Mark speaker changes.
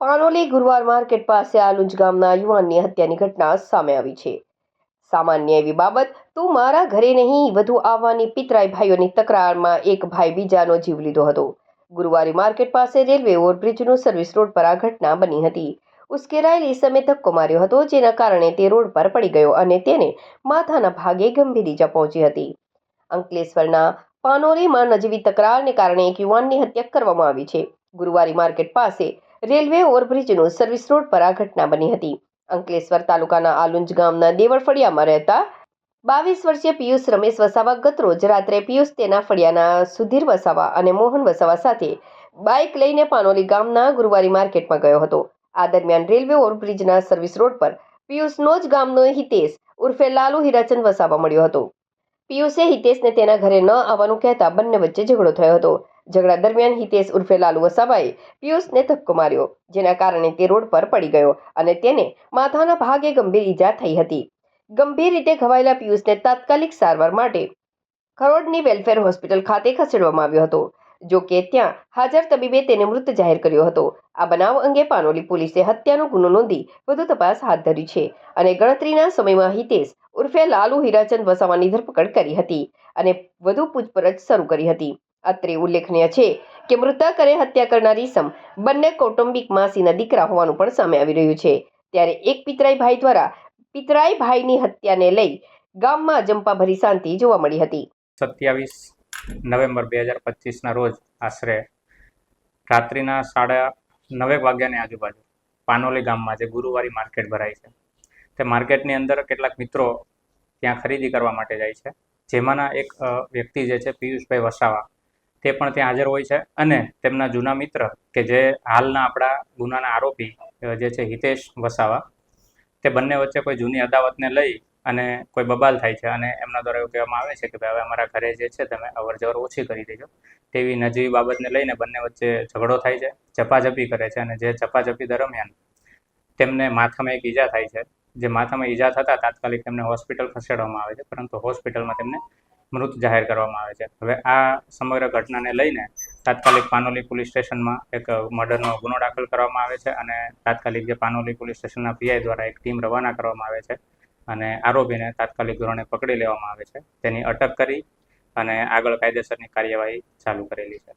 Speaker 1: પાનોલી ગુરુવાર માર્કેટ પાસે આલુંજ ગામના યુવાનની હત્યાની ઘટના સામે આવી છે. સામાન્ય એવી બાબત, તું મારા ઘરે નહીં, વધુ આવવાની પિતરાઈ ભાઈઓની તકરારમાં એક ભાઈ બીજાનો જીવ લીધો હતો. ગુરુવારે માર્કેટ પાસે રેલવે ઓવરબ્રિજનો સર્વિસ રોડ પર આ ઘટના બની હતી. ઉશ્કેરાયેલી સમય ધક્કો માર્યો હતો, જેના કારણે તે રોડ પર પડી ગયો અને તેને માથાના ભાગે ગંભીર ઈજા પહોંચી હતી. અંકલેશ્વરના પાનોરીમાં નજીવી તકરારને કારણે એક યુવાનની હત્યા કરવામાં આવી છે. ગુરુવારે માર્કેટ પાસે રેલવે ઓવરબ્રિજનો સર્વિસ રોડ પર આ ઘટના બની હતી. અંકલેશ્વર તાલુકાના આલુંજ ગામના દેવળ ફળિયામાં રહેતા બાવીસ વર્ષીય પિયુષ રમેશ વસાવા ગતરોજ રાત્રે પિયુષ તેના ફળિયાના સુધીર વસાવા અને મોહન વસાવા સાથે બાઇક લઈને પાનોલી ગામના ગુરુવારી માર્કેટમાં ગયો હતો. આ દરમિયાન રેલવે ઓવરબ્રિજના સર્વિસ રોડ પર પિયુષનો જ ગામનો હિતેશ ઉર્ફે લાલુ હીરાચંદ વસાવા મળ્યો હતો. પિયુષે હિતેશને તેના ઘરે ન આવવાનું કહેતા બંને વચ્ચે ઝઘડો થયો હતો. ઝઘડા દરમિયાન હિતેશ ઉર્ફે લાલુ વસાવાએ પિયુષને ધક્કો માર્યો, જેના કારણે તે રોડ પર પડી ગયો અને તેને માથાના ભાગે ગંભીર ઈજા થઈ હતી. ગંભીર રીતે ઘવાયેલા પિયુષને તાત્કાલિક સારવાર માટે ખરોડની વેલફેર હોસ્પિટલ ખાતે ખસેડવામાં આવ્યો હતો, જો કે ત્યાં હાજર તબીબે તેને મૃત જાહેર કર્યો હતો. આ બનાવ અંગે પાનોલી પોલીસે હત્યાનો ગુનો નોંધી વધુ તપાસ હાથ ધરી છે અને ગણતરીના સમયમાં હિતેશ ઉર્ફે લાલુ હીરાચંદ વસાવાની ધરપકડ કરી હતી અને વધુ પૂછપરછ શરૂ કરી હતી. અત્રે ઉલ્લેખનીય છે કે મૃતક અને હત્યા કરનારી સમ બંને કૌટુંબિક માસીના દીકરા હોવાનું પણ સામે આવી રહ્યું છે. ત્યારે એક પિતરાઈ ભાઈ દ્વારા પિતરાઈ ભાઈની હત્યાને લઈ ગામમાં જંપાભરી શાંતિ જોવા મળી હતી.
Speaker 2: સત્યાવીસ નવેમ્બર બે હજાર પચીસના રોજ આશરે રાત્રિના સાડા નવેક વાગ્યાની આજુબાજુ પાનોલી ગામમાં જે ગુરુવારી માર્કેટ ભરાય છે, તે માર્કેટની અંદર કેટલાક મિત્રો ત્યાં ખરીદી કરવા માટે જાય છે. જેમાંના એક વ્યક્તિ જે છે પિયુષભાઈ વસાવા તે પણ ત્યાં હાજર હોય છે. અને તેમના જૂના મિત્ર કે જે હાલના આપણા ગુનાના આરોપી જે છે હિતેશ વસાવા, તે બંને વચ્ચે કોઈ જૂની અદાવતને લઈ અને કોઈ બબાલ થાય છે. અને એમના દ્વારા એવું કહેવામાં આવે છે કે, ભાઈ, હવે અમારા ઘરે જે છે તમે અવર જવર ઓછી કરી દેજો. તેવી નજીવી બાબતને લઈને બંને વચ્ચે ઝઘડો થાય છે, ઝપાઝપી કરે છે. અને જે ઝપાઝપી દરમિયાન તેમને માથામાં એક ઈજા થાય છે. જે માથામાં ઈજા થતાં તાત્કાલિક તેમને હોસ્પિટલ ખસેડવામાં આવે છે. પરંતુ હોસ્પિટલમાં તેમને મૃત જાહેર કરવામાં આવે છે. હવે આ સમગ્ર ઘટનાને લઈને તાત્કાલિક પાનોલી પોલીસ સ્ટેશનમાં એક મર્ડરનો ગુનો દાખલ કરવામાં આવે છે અને તાત્કાલિક જે પાનોલી પોલીસ સ્ટેશનના પીઆઈ દ્વારા એક ટીમ રવાના કરવામાં આવે છે અને આરોપીને તાત્કાલિક ધોરણે પકડી લેવામાં આવે છે. તેની અટક કરી અને આગળ કાયદેસરની કાર્યવાહી ચાલુ કરેલી છે.